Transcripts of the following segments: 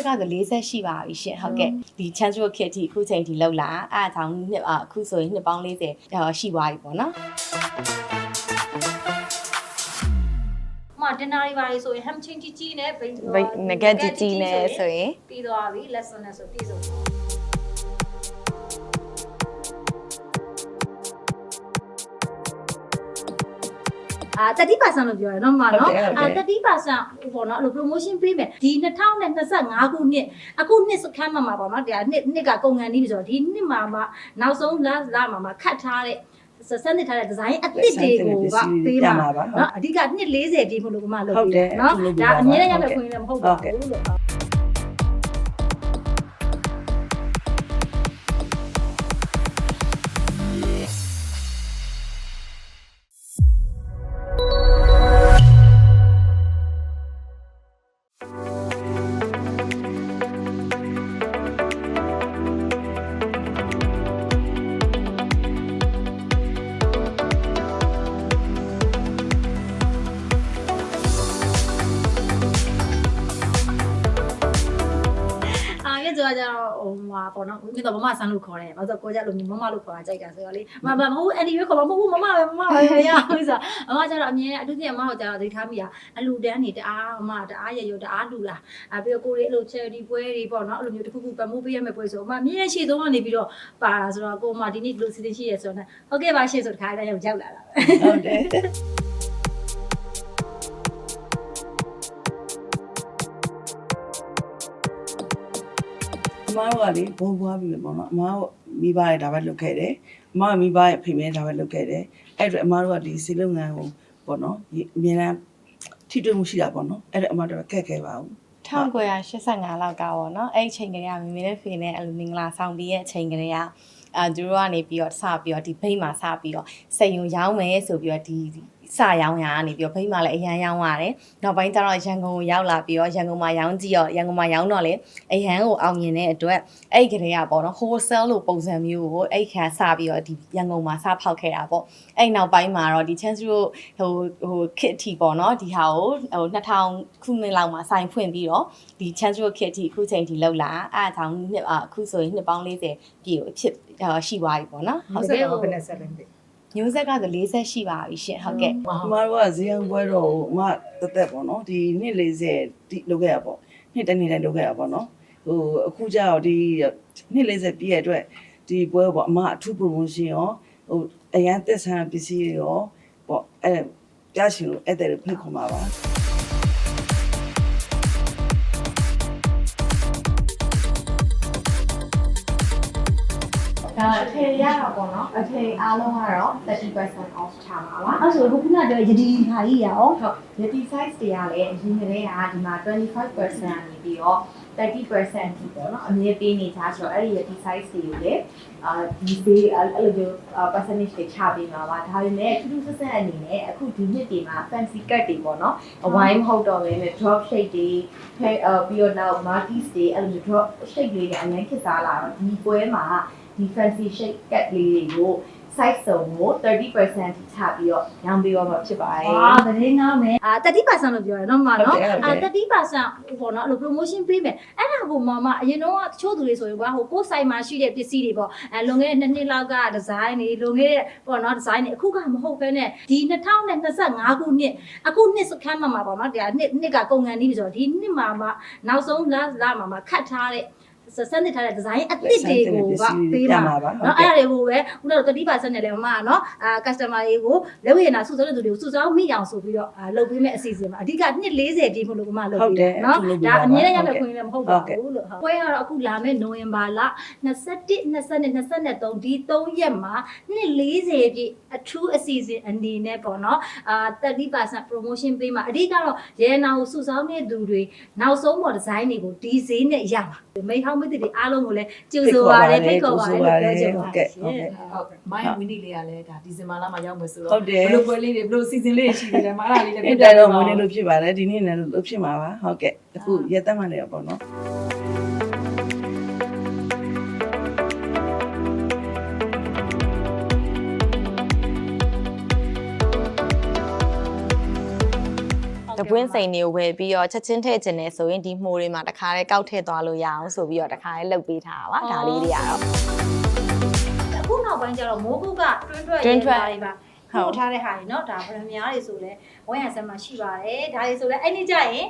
က်ကဆို40ရှိပါပြီရှင်ဟုတ်ကဲ့ဒီ chance road kit ဒီအခုချိန်ဒီလောက်လာအဲ့အကြောင်းနှစ်အခုဆိုရင်နှစ်ပေါင်း40ရှိသွားပြီပေါ့နော်မတင်နာရီပါလေဆိုရင် ham chain ကြီးကြီးနဲ့ bait ဘိတ်ငကက်ကြီးကြီးနဲ့ဆိုရင်ပြီးသွားပြီ lesson နဲ့ဆိုပြီးဆုံး 30%လို့ပြောရနော်မမနော်အာ30%ပေါ့နော်အဲ့လို promotion ပေးမယ်ဒီ2025ခုနှစ်အခုနှစ်စခန်းမှာမှာပေါ့နော်တရားနှစ်နှစ်ကကုန်ကန်နေပြီဆိုတော့ဒီနှစ်မှာမှနောက်ဆုံးလလာမှာမှာခတ်ထားတဲ့စစနစ်ထားတဲ့ဒီဇိုင်းအသစ်တွေကိုကပေးမှာနော်အဓိကနှစ်40ပြည့်ဖို့လို့ကမှလုပ်ပြီးနော်ဒါအမြဲတမ်းရမယ့်ခွင့်လည်းမဟုတ်ပါဘူးလို့ ကြောကြတော့ဟိုမှာပေါ့နော်ဒီတော့မမဆန်းလို့ခေါ်တယ်။ဘာလို့ကိုကြလို့မမလို့ခေါ်တာကြိုက်တာဆိုတော့လေမမမဟုတ်အန်ဒီပဲခေါ်မှာမဟုတ်ဘူးမမပဲမမပဲမရဘူးဆိုအမကျတော့အမြဲအတူတူမဟုတ်ကြတော့ဒိတ်ထားမိတာအလူတန်းနေတအားအမတအားရရတအားလူလာအပြီးတော့ကိုရီအဲ့လို charity ပွဲတွေပေါ့နော်အဲ့လိုမျိုးတစ်ခုခုပမိုးပေးရမယ့်ပွဲဆိုအမအမြဲရှေ့ဆုံးကနေပြီးတော့ပါတာဆိုတော့ကိုမဒီနေ့ဒီလိုစီစဉ်ရှိရဆိုတော့ဟုတ်ကဲ့ပါရှေ့ဆိုတခါတည်းရောက်ရောက်လာတာပဲဟုတ်တယ် အမားတို့ကလေဘုံဘွားပြီလေပေါ့နော်အမားတို့မိဘရဲ့ဒါပဲလုပ်ခဲ့တယ်အမားကမိဘရဲ့ဖေမဲဒါပဲလုပ်ခဲ့တယ်အဲ့အတွက်အမားတို့ကဒီစီလုပ်ငန်းကိုပေါ့နော်ဒီအမြဲတမ်းထိတွေ့မှုရှိတာပေါ့နော်အဲ့ဒါအမားတို့ကခက်ခဲပါဘူး1985လောက်ကပေါ့နော်အဲ့ဒီချိန်ကလေးကမမေနဲ့ဖေနဲ့အဲ့လိုမင်္ဂလာဆောင်ပြီးရဲ့အချိန်ကလေးကအာသူတို့ကနေပြီးတော့စပြီးတော့ဒီဘိတ်မှာစပြီးတော့စိန်ုံရောင်းမယ်ဆိုပြီးတော့ဒီ စရောင်းရကနေပြီးတော့ဘိတ်မှာလည်းအရန်ရောင်းရတယ်။နောက်ပိုင်းကျတော့ရန်ကုန်ကိုရောက်လာပြီးတော့ရန်ကုန်မှာရောင်းကြည့်တော့ရန်ကုန်မှာရောင်းတော့လေအရန်ကိုအောင်မြင်တဲ့အတွက်အဲ့ဒီကလေးကပေါ့နော် wholesale လို့ပုံစံမျိုးကိုအဲ့ခါစပြီးတော့ဒီရန်ကုန်မှာစဖောက်ခဲ့တာပေါ့။အဲ့နောက်ပိုင်းမှာတော့ဒီ chance တို့ဟိုဟို kit ထီပေါ့နော်ဒီဟာကိုဟို2000ခုနှစ်လောက်မှာစိုင်ဖွင့်ပြီးတော့ဒီ chance road kit ထီအခုချိန်ဒီလောက်လာအဲ့အကြောင်းနှစ်အခုဆိုရင်နှစ်ပေါင်း40ပြည့်ကိုဖြစ်ရှိသွားပြီပေါ့နော်ဟုတ်ကဲ့ဘယ်နဲ့ဆက်လဲ မသိမျိုးဆက်ကတော့40ရှိပါပြီရှင်ဟုတ်ကဲ့အမားတို့ကဇီယံပွဲတော်ကိုအမတက်တက်ပေါ့နော်ဒီနှစ်40တိလုပ်ခဲ့ရပေါ့နှစ်တစ်နေ့တိုင်းလုပ်ခဲ့ရပေါ့နော်ဟိုအခုကျတော့ဒီနှစ်40ပြည့်ရဲ့အတွက်ဒီပွဲပေါ့အမအထူး promotion ရောဟိုအရန်သက်ဆန်းပစ္စည်းတွေရောပေါ့အဲ့ပြရှင်လို့အဲ့တဲ့ဖိတ်ခေါ်มาပါ ဒါအထည်ရတာပေါ့နော်အထည်အားလုံးကတော့30% off ချပါပါအဲ့ဆိုခုနကတော့ယဒီခါကြီးရအောင်ဟုတ် yeti size တွေကလည်းအရင်ကတည်းကဒီမှာ25%နေပြီးတော့30%ထိပေါ့နော်အမြဲပေးနေကြဆိုတော့အဲ့ဒီ yeti size တွေကိုလည်းအာဒီပေးအဲ့လိုမျိုး percentage တွေချပေးမှာပါဒါပေမဲ့ထူးထူးဆန်းဆန်းအနေနဲ့အခုဒီနှစ်ဒီမှာ fancy cut တွေပေါ့နော်အဝိုင်းမဟုတ်တော့ဘဲနဲ့ drop shape တွေဖဲအပြီးတော့နောက် marquis တွေအဲ့လိုမျိုး drop shape လေးတွေအရင်ခေတ်စားလာတော့ဒီပွဲမှာ ဒီ fancy shape cut လေးတွေကို size စုံကို30%ထိချပြီးတော့ရောင်းပေးတော့မှာဖြစ်ပါတယ်အာသတင်းငောင်းမယ်အာ30%လို့ပြောရနော်မမနော်အာ30%ပေါ့နော်အဲ့လို promotion ပေးမယ်အဲ့ဒါကိုမမအရင်တော့တချို့သူတွေဆိုရင်ကွာဟိုကိုယ်ဆိုင်မှာရှိတဲ့ပစ္စည်းတွေပေါ့အဲလွန်ခဲ့တဲ့နှစ်နှစ်လောက်ကဒီဇိုင်းတွေလွန်ခဲ့တဲ့ပေါ့နော်ဒီဇိုင်းတွေအခုကမဟုတ်ဘဲနဲ့ဒီ2025ခုနှစ်အခုနှစ်စခန်းမှာမှာပေါ့နော်တရားနှစ်နှစ်ကကုန်ကန်နေပြီဆိုတော့ဒီနှစ်မှာမှနောက်ဆုံးလလာမှာမှာခတ်ထားတဲ့ စစနစ်ထားတဲ့ဒီဇိုင်းအသစ်တွေကိုကပေးမှာပါနော်အဲ့ဒါတွေကိုပဲခုနက30%နဲ့လည်းမမနော်အာ customer တွေကိုလက်ဝဲရနာစုဆောင်းတဲ့သူတွေကိုစုဆောင်းမိအောင်ဆိုပြီးတော့အာလုပ်ပေးမဲ့အစီအစဉ်မှာအဓိကနှစ်40ပြည့်ဖို့လို့ကမလုပ်ပေးနော်ဒါအမြဲတမ်းရမယ့်ခွင့်လည်းမဟုတ်ပါဘူးလို့ဟုတ်ပွဲကတော့အခုလာမယ့်နိုဝင်ဘာလ21 22 23ဒီ3ရက်မှာနှစ်40ပြည့်အထူးအစီအစဉ်အနေနဲ့ပေါ့နော်အာ30% promotion ပေးမှာအဓိကတော့ရဲနာကိုစုဆောင်းတဲ့သူတွေနောက်ဆုံးပေါ်ဒီဇိုင်းတွေကိုဒီဈေးနဲ့ရမှာမိဟောင်းမသိတွေအားလုံးကိုလည်းကြိုဆိုပါတယ်ဖိတ်ခေါ်ပါတယ်လို့ပြောချင်ပါတယ်ရှင်ဟုတ်ကဲ့မိုင်းဝင်းဒီလေးကလည်းဒါဒီဇင်ဘာလမှာရောက်မယ်ဆိုတော့ဟုတ်တယ်ဘယ်လိုပွဲလေးတွေဘယ်လိုစီစဉ်လေးတွေရှိနေတယ်မအားလေးလည်းအဲ့တိုင်တော့မွေးနေလို့ဖြစ်ပါတယ်ဒီနေ့လည်းလို့ဖြစ်မှာပါဟုတ်ကဲ့အခုရက်သက်မှလည်းပေါ့နော် ကွင်းစိန်တွေကိုဝယ်ပြီးတော့ချက်ချင်းထည့်ခြင်းနဲ့ဆိုရင်ဒီမှုတွေမှာတခါလေးကောက်ထည့်သွားလို့ရအောင်ဆိုပြီးတော့တခါလေးလှုပ်ပေးထားတာပါဒါလေးတွေကတော့ အခုနောက်ပိုင်းကျတော့မိုးကုတ်ကတွင်းထွက် တွင်းထွက် တွေပါဟုတ်ထားတဲ့ဟာတွေเนาะဒါဗရမများတွေဆိုလဲဝယ်ရစမ်းမှာရှိပါတယ်ဒါတွေဆိုလဲအဲ့ဒီကြရင်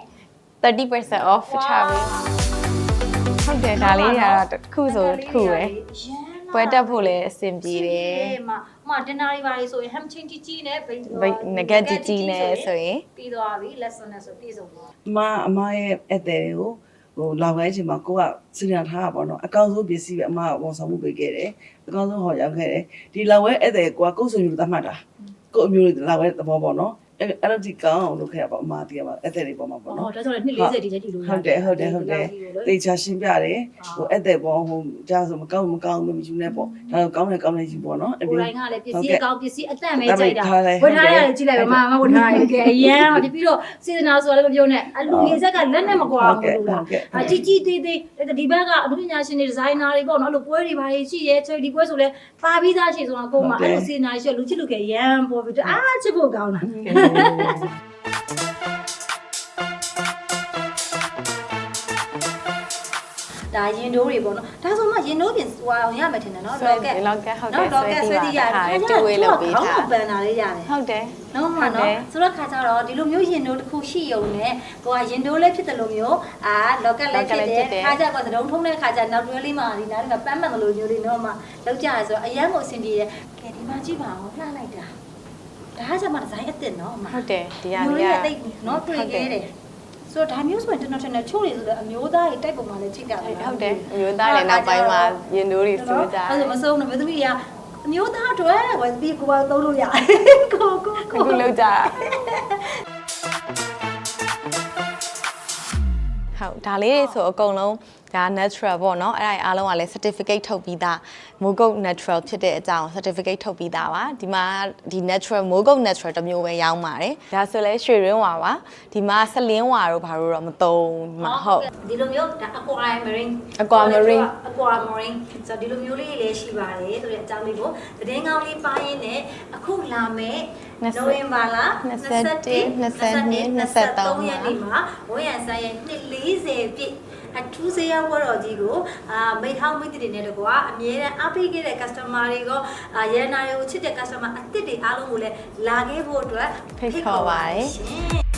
30% off ချပေးဟုတ်တယ်ဒါလေးတွေကတော့တစ်ခုဆိုတစ်ခုပဲ ပွဲတက်ဖို့လည်းအဆင်ပြေတယ်မမတင်နာရီပါလေဆိုရင် ham chain ကြီးကြီးနဲ့ဘိတ်ဘိတ်ငကက်ကြီးကြီးနဲ့ဆိုရင်ပြီးသွားပြီ lesson နဲ့ဆိုပြည့်စုံသွားအမအမရဲ့အတဲ့တွေကိုဟိုလောက်ခိုင်းချိန်မှာကိုကစဉ်းစားထားတာပေါ့နော်အကောင့်ဆုံးပစ္စည်းပဲအမကဝန်ဆောင်မှုပေးခဲ့တယ်အကောင့်ဆုံးဟောရောက်ခဲ့တယ်ဒီလောက်ဝဲအတဲ့ကိုကကိုယ်ဆိုမျိုးသတ်မှတ်တာကိုအမျိုးတွေလောက်ဝဲသဘောပေါ့နော် အဲ့အဲ့လိုဒီကောင်းအောင်လုပ်ခဲ့ရပါအမတည်းကပါအတဲ့တွေပေါ့မှာပေါ့ဟောနော်ဒါဆိုလည်း240ဒီချက်ကြည့်လို့ဟုတ်တယ်ဟုတ်တယ်ဟုတ်တယ်တေချာရှင်းပြတယ်ဟိုအဲ့တဲ့ပေါ့ဟိုကြားဆိုမကောင်းမကောင်းမမယူနဲ့ပေါ့ဒါတော့ကောင်းတယ်ကောင်းတယ်ယူပေါ့နော်အဲ့ကိုဒီယ်တိုင်ကလည်းပစ္စည်းအကောင်းပစ္စည်းအတန့်ပဲဒါပေကြိုမဲ့က်တာထားလိုက်ဝတ်ထားရတယ်ကြည့်လိုက်ပါမမဝတ်ထားရတယ်ကဲအရန်ဟောပြီးတော့စေတနာဆိုလည်းမပြောနဲ့အလူရေဆက်ကလက်နဲ့မကွာဟုတ်ဘူးကဲ့လို့ဟုလားတ်ကဲ့အကြီးကြီးသေးသေးဒီဘက်ကအမှုပညာရှင်တွေဒီဇိုင်နာတွေပေါ့နော်အဲ့လိုပွဲတွေပါရှိရဲချယ်ဒီပွဲဆိုလဲပါပြီးသားရှိဆိုတော့ကိုယ်မှာအဲ့လိုစေတနာရှိလူချစ်လူကရန်ပေါ်ပြီးတော့အားချစ်ဖို့ကောင်းတာဒါရင်တိုးတွေပေါ့နော်ဒါဆိုမှရင်တိုးပြင်ဟိုအောင်ရမယ်ထင်တယ်နော်ဆွဲလောကက်လောက်ကဟုတ်တနော်ယ်လောကက်ဆွဲဆွဲတီးတီးရရတတာယ်တူဝေးလုပ်ပေးခေါင်းတာကိုပန်တာလေးရတယ်ဟုတ်တယ်နော်မဟုတ်တယ်နော်ဆိုတော့ခါကြတော့ဒီလိုမျိုးရင်တိုးတစ်ခုရှိရုံနဲ့ကိုကရင်တိုးလေးဖြစ်တယ်လို့မျိုးအာလောကက်လေးဖြစ်တယ်ခါကြကသတုံးထုံးတဲ့ခါကြနောက်တွဲလေးမှာဒီနားလေးကပန်းမှန်တယ်လို့မျိုးလေးနော်မှလောက်ကြရဆိုတော့အရန်ကိုအဆင်ပြေတယ်ကဲဒီမှာကြည့်ပါဦးလှလိုက်တာ ဒါကကြမှာဒီဇိုင်းအစ်စ်နော်အမဟုတ်တယ်ဒီဟာမျိုးလေးလေးကကတိတ်နော်တွေ့ခဲ့တယ်ဆိုတော့ဒါမျိုးဆိုရင်ကျွန်တော်ထင်တယ်ချို့တွေဆိုတော့အမျိုးသားတွေတိုက်ပုံမှာလည်းချိန်ကြတယ်ဟုတ်တယ်အမျိုးသားလည်းနောက်ပိုင်းမှာရင်တို့တွေစိုးကြအဲ့ဒါမဆုံးဘူးသမီးတွေကအမျိုးသားတွေဝယ်ပြီးကိုယ်ကသုံးလို့ရတယ်ကိုကိုခုကိုလောက်ကြဟုတ်ဒါလေးတွေဆိုအကုန်လုံး ဒါ natural ပေါ့နော်အဲ့ဒါအားလုံးကလည်း certificate ထုတ်ပြီးသားမိုးကုတ် natural ဖြစ်တဲ့အကြောင်း certificate ထုတ်ပြီးသားပါဒီမှာဒီ natural မိုးကုတ် natural တစ်မျိုးပဲရောင်းပါတယ်ဒါဆိုလဲရွှေရင်းဝါပါဒီမှာဆလင်းဝါတို့ဘာလို့တော့မသုံးမှာဟုတ်ဒီလိုမျိုး aquamarine aquamarine aquamarine ဆိုဒီလိုမျိုးလေးလည်းရှိပါတယ်ဆိုတဲ့အကြောင်းလေးကိုသတင်းကောင်းလေးပါရင်းနဲ့အခုလာမယ့်နိုဝင်ဘာလ21 22 23ရက်နေ့မှာဝေယံဆိုင်ရဲ့240ပြည့် အထူးစေးရောက်တော့ကြီးကိုအာမိထောင်းမိတ်တွေနဲ့တကွာအမြဲတမ်းအားပေးခဲ့တဲ့ customer တွေကအာရန်နာတွေကိုချစ်တဲ့ customer အစ်စ်တွေအားလုံးကိုလည်းလာခဲ့ဖို့အတွက်ဖိတ်ခေါ်ပါတယ်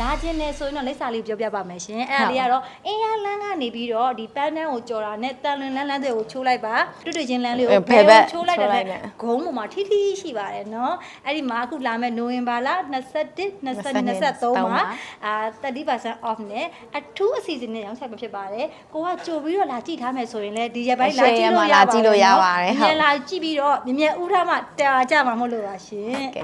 လာခြင်းနဲ့ဆိုရင်တော့လိပ်စာလေးပြောပြပါမယ်ရှင်အဲ့ဒါလေးကတော့အင်းရလန်းကနေပြီးတော့ဒီပန်းတန်းကိုကြော်တာနဲ့တန်လွင်လန်းလန်းတွေကိုချိုးလိုက်ပါတွေ့တွေ့ချင်းလန်းလေးကိုဖယ်ဘက်ချိုးလိုက်တဲ့ချိုးလိုက်တဲ့ဂုံးပေါ်မှာထိထိရှိပါတယ်နော်အဲ့ဒီမှာအခုလာမဲ့နိုဝင်ဘာလ21 20 23မှာအာ30% off နဲ့အထူးအစီအစဉ်နဲ့ရောင်းချမှာဖြစ်ပါတယ်ကိုကကြိုပြီးတော့လာကြည့်ထားမယ်ဆိုရင်လည်းဒီရက်ပိုင်းလာကြည့်လို့ရလာပါကြည့်လို့ရပါတယ်ဟုတ်မြန်လာကြည့်ပြီးတော့မြင်မြန်ဥထားမှတာကြမှာမဟုတ်လို့ပါရှင်ကဲ